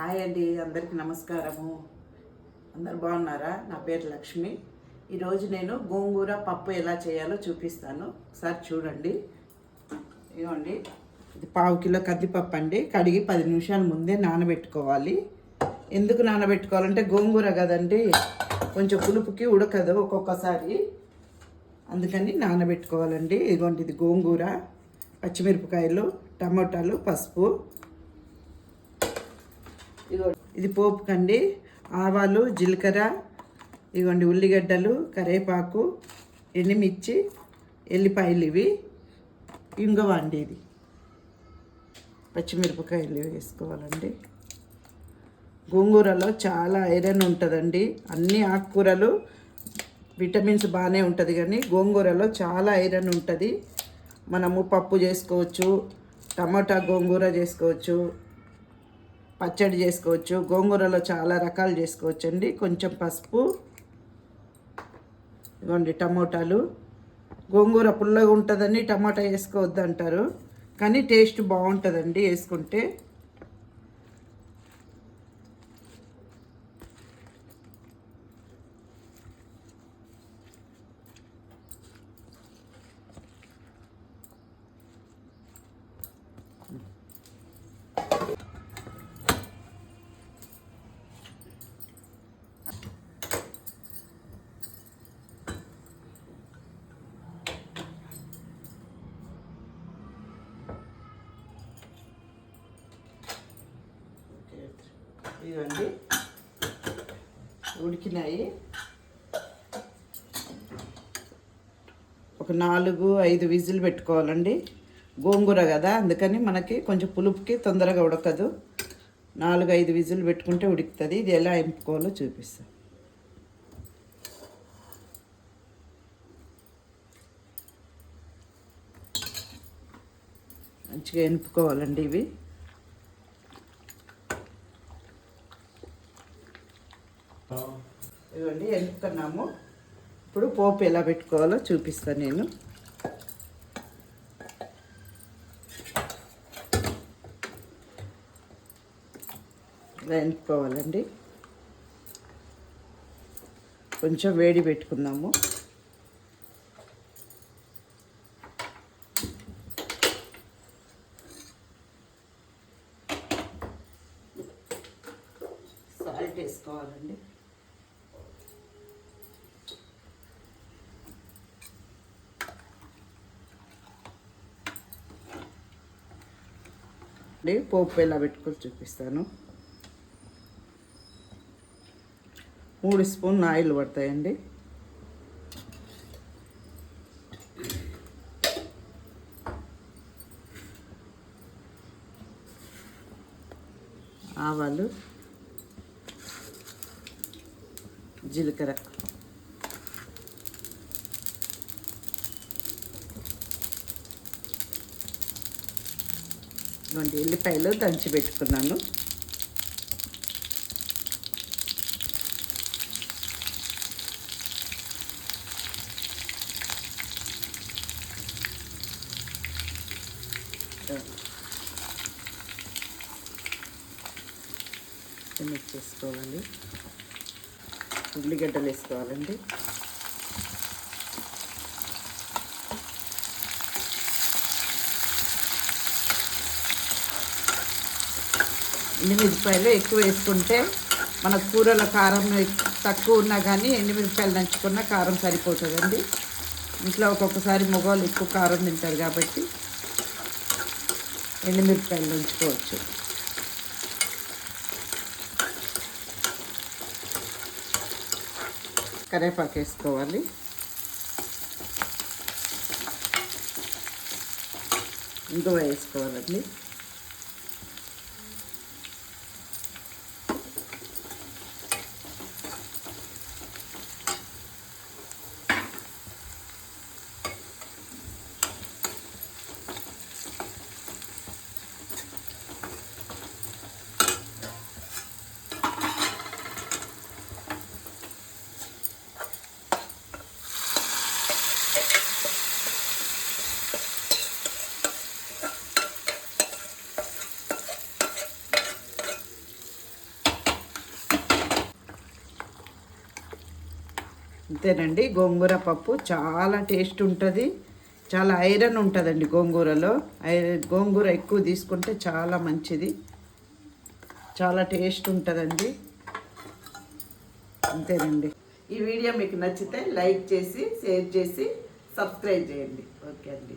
Hi అండి అందరికీ నమస్కారము. అందరు బాగున్నారా? నా పేరు లక్ష్మి. ఈరోజు నేను గోంగూర పప్పు ఎలా చేయాలో చూపిస్తాను. ఒకసారి చూడండి. ఇదిగోండి. ఇది పావు కిలో కందిపప్పు అండి. కడిగి పది నిమిషాల ముందే నానబెట్టుకోవాలి. ఎందుకు నానబెట్టుకోవాలంటే గోంగూర కదండి. కొంచెం పులుపుకి ఉడకదు ఒక్కొక్కసారి. అందుకని నానబెట్టుకోవాలండి. ఇదిగోండి ఇది గోంగూర పచ్చిమిరపకాయలు టమోటాలు పసుపు ఇది ఇది పోపుకండి ఆవాలు జీలకర్ర ఇగోండి ఉల్లిగడ్డలు కరివేపాకు ఎండుమిర్చి ఎల్లిపాయలు ఇవి. ఇంగువ అండి ఇది. పచ్చిమిరపకాయలు వేసుకోవాలండి. గోంగూరలో చాలా ఐరన్ ఉంటుందండి. అన్ని ఆకుకూరలు విటమిన్స్ బాగానే ఉంటుంది కానీ గోంగూరలో చాలా ఐరన్ ఉంటుంది. మనము పప్పు చేసుకోవచ్చు టమాటా గోంగూర చేసుకోవచ్చు. పచ్చడి చేసుకోవచ్చు గోంగూరలో చాలా రకాలు చేసుకోవచ్చు అండి కొంచెం పసుపు ఇవ్వండి టమోటాలు. గోంగూర పుల్లగా ఉంటుందని టమాటా వేసుకోవద్దు అంటారు కానీ టేస్ట్ బాగుంటుందండి వేసుకుంటే. ఇవ్వండి ఉడికినాయి. ఒక నాలుగు ఐదు విజిల్ పెట్టుకోవాలండి. గోంగూర కదా అందుకని మనకి కొంచెం పులుపుకి తొందరగా ఉడకదు. నాలుగు ఐదు విజిల్ పెట్టుకుంటే ఉడుకుతుంది. ఇది ఎలా ఎంపుకోవాలో చూపిస్తాను మంచిగా ఎనుపుకోవాలండి ఇవి. ఇవ్వండి ఎనుపుకున్నాము ఇప్పుడు పోపు ఎలా పెట్టుకోవాలో చూపిస్తాను నేను. ఇలా కొంచెం వేడి పెట్టుకుందాము సాల్ట్ వేసుకోవాలండి. పోపు ఎలా పెట్టుకొని చూపిస్తాను. మూడు స్పూన్ ఆయిల్ పడతాయండి. ఆవాలు జీలకర్ర ఇవ్వండి ఉల్లిపాయలు దంచి పెట్టుకున్నాను. మిక్స్ చేసుకోవాలి. ఉల్లిగడ్డలు వేసుకోవాలండి. ఎండుమిరపకాయలు ఎక్కువ వేసుకుంటే మన కూరల కారం తక్కువ ఉన్నా కానీ ఎండుమిరపకాయలు నంచుకున్న కారం సరిపోతుందండి. ఇంట్లో ఒక్కొక్కసారి మగవాళ్ళు ఎక్కువ కారం తింటారు కాబట్టి ఎండుమిరపకాయలు నంచుకోవచ్చు కరివేపాకు వేసుకోవాలి. ఇంగువ వేసుకోవాలండి. అంతేనండి. గోంగూర పప్పు చాలా టేస్ట్ ఉంటుంది. చాలా ఐరన్ ఉంటుందండి గోంగూరలో. ఐరన్ గోంగూర ఎక్కువ తీసుకుంటే చాలా మంచిది. చాలా టేస్ట్ ఉంటుందండి. అంతేనండి. ఈ వీడియో మీకు నచ్చితే లైక్ చేసి షేర్ చేసి సబ్స్క్రైబ్ చేయండి. ఓకే అండి.